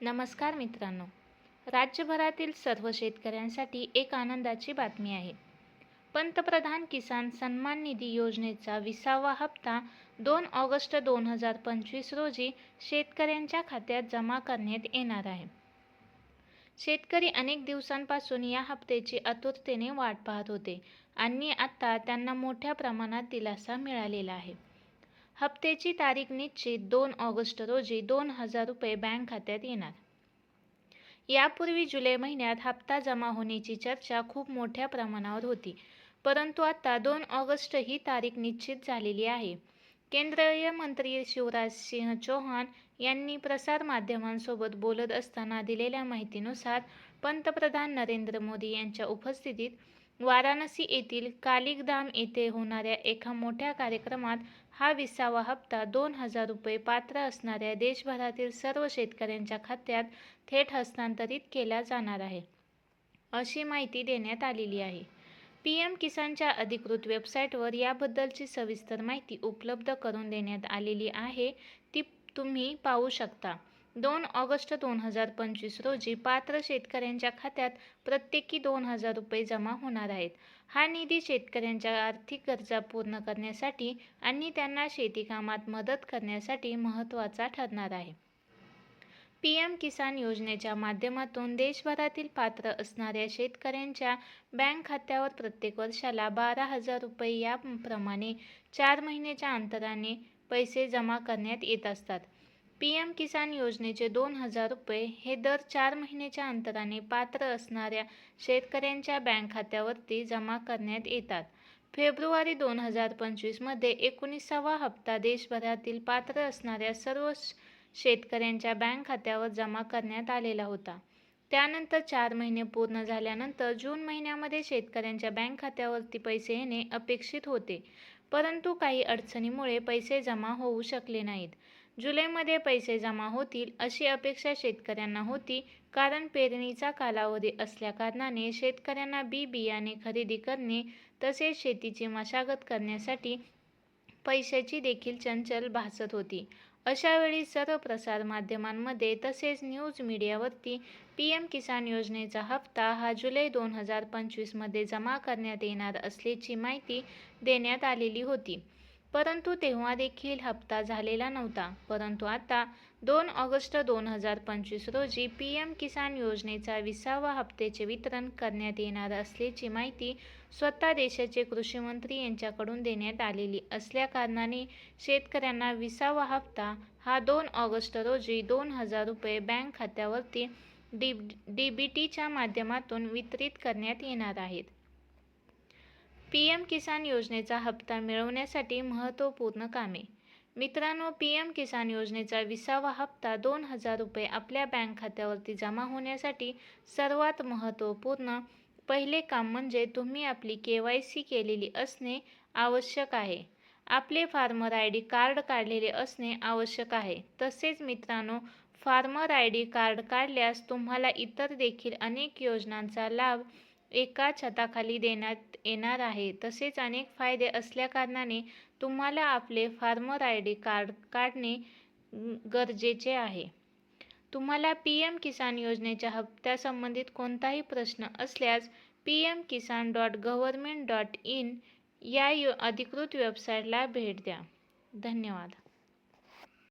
नमस्कार मित्रांनो. राज्यभरातील सर्व शेतकऱ्यांसाठी एक आनंदाची बातमी आहे. पंतप्रधान किसान सन्मान निधी योजनेचा विसावा हप्ता दोन ऑगस्ट दोन हजार पंचवीस रोजी शेतकऱ्यांच्या खात्यात जमा करण्यात येणार आहे. शेतकरी अनेक दिवसांपासून या हप्त्याची आतुरतेने वाट पाहत होते आणि आता त्यांना मोठ्या प्रमाणात दिलासा मिळालेला आहे. हप्त्याची तारीख निश्चित दोन ऑगस्ट रोजी दोन हजार रुपये बँक खात्यात येणार. यापूर्वी जुलै महिन्यात हप्ता जमा होण्याची चर्चा खूप मोठ्या प्रमाणावर होती परंतु आता दोन ऑगस्ट ही तारीख निश्चित झालेली आहे. केंद्रीय मंत्री शिवराज सिंह चौहान यांनी प्रसारमाध्यमांसोबत बोलत असताना दिलेल्या माहितीनुसार पंतप्रधान नरेंद्र मोदी यांच्या उपस्थितीत वाराणसी येथील कालिकधाम येथे होणाऱ्या एका मोठ्या कार्यक्रमात हा विसावा हप्ता दोन हजार रुपये पात्र असणाऱ्या देशभरातील सर्व शेतकऱ्यांच्या खात्यात थेट हस्तांतरित केला जाणार आहे. अशी माहिती देण्यात आलेली आहे. पी एम किसानच्या अधिकृत वेबसाईटवर याबद्दलची सविस्तर माहिती उपलब्ध करून देण्यात आलेली आहे ती तुम्ही पाहू शकता. दोन ऑगस्ट दोन हजार पंचवीस रोजी पात्र शेतकऱ्यांच्या खात्यात प्रत्येकी दोन हजार रुपये जमा होणार आहेत. हा निधी शेतकऱ्यांच्या आर्थिक गरजा पूर्ण करण्यासाठी आणि त्यांना शेतीकामात मदत करण्यासाठी महत्त्वाचा ठरणार आहे. पी एम किसान योजनेच्या माध्यमातून देशभरातील पात्र असणाऱ्या शेतकऱ्यांच्या बँक खात्यावर प्रत्येक वर्षाला बारा हजार रुपये याप्रमाणे चार महिन्याच्या अंतराने पैसे जमा करण्यात येत असतात. पी एम किसान योजनेचे दोन हजार रुपये हे दर चार महिन्याच्या अंतराने पात्र असणाऱ्या शेतकऱ्यांच्या बँक खात्यावरती जमा करण्यात येतात. फेब्रुवारी दोन हजार पंचवीसमध्ये एकोणीसावा हप्ता देशभरातील पात्र असणाऱ्या सर्व शेतकऱ्यांच्या बँक खात्यावर जमा करण्यात आलेला होता. त्यानंतर चार महिने पूर्ण झाल्यानंतर जून महिन्यामध्ये शेतकऱ्यांच्या बँक खात्यावरती पैसे येणे अपेक्षित होते परंतु काही अडचणीमुळे पैसे जमा होऊ शकले नाहीत. जुलैमध्ये पैसे जमा होतील अशी अपेक्षा शेतकऱ्यांना होती. कारण पेरणीचा कालावधी असल्याकारणाने शेतकऱ्यांना बी बियाणे खरेदी करणे तसेच शेतीची मशागत करण्यासाठी पैशाची देखील चंचल भासत होती. अशावेळी सर्व प्रसारमाध्यमांमध्ये तसेच न्यूज मीडियावरती पी एम किसान योजनेचा हप्ता हा जुलै दोन हजार पंचवीसमध्ये जमा करण्यात येणार असल्याची माहिती देण्यात आलेली होती. परंतु तेव्हा देखील हप्ता झालेला नव्हता. परंतु आता दोन ऑगस्ट दोन हजार पंचवीस रोजी पी एम किसान योजनेचा विसावा हप्त्याचे वितरण करण्यात येणार असल्याची माहिती स्वतः देशाचे कृषीमंत्री यांच्याकडून देण्यात आलेली असल्याकारणाने शेतकऱ्यांना विसावा हप्ता हा दोन ऑगस्ट रोजी दोन हजार रुपये बँक खात्यावरती डी डी बी टीच्या माध्यमातून वितरित करण्यात येणार आहेत. पी एम किसान योजनेचा हप्ता मिळवण्यासाठी महत्त्वपूर्ण कामे. मित्रांनो पी एम किसान योजनेचा विसावा हप्ता दोन हजार रुपये आपल्या बँक खात्यावरती जमा होण्यासाठी सर्वात महत्त्वपूर्ण पहिले काम म्हणजे तुम्ही आपली के वाय सी केलेली असणे आवश्यक आहे. आपले फार्मर आय डी कार्ड काढलेले असणे आवश्यक आहे. तसेच मित्रांनो फार्मर आय डी कार्ड काढल्यास तुम्हाला इतर देखील अनेक योजनांचा लाभ एका छताखाली देण्यात येणार आहे. तसेच अनेक फायदे असल्याकारणाने तुम्हाला आपले फार्मर आय डी कार्ड काढणे गरजेचे आहे. तुम्हाला पी एम किसान योजनेच्या हप्त्यासंबंधित कोणताही प्रश्न असल्यास P M Kisan dot government dot in या यो अधिकृत वेबसाईटला भेट द्या. धन्यवाद.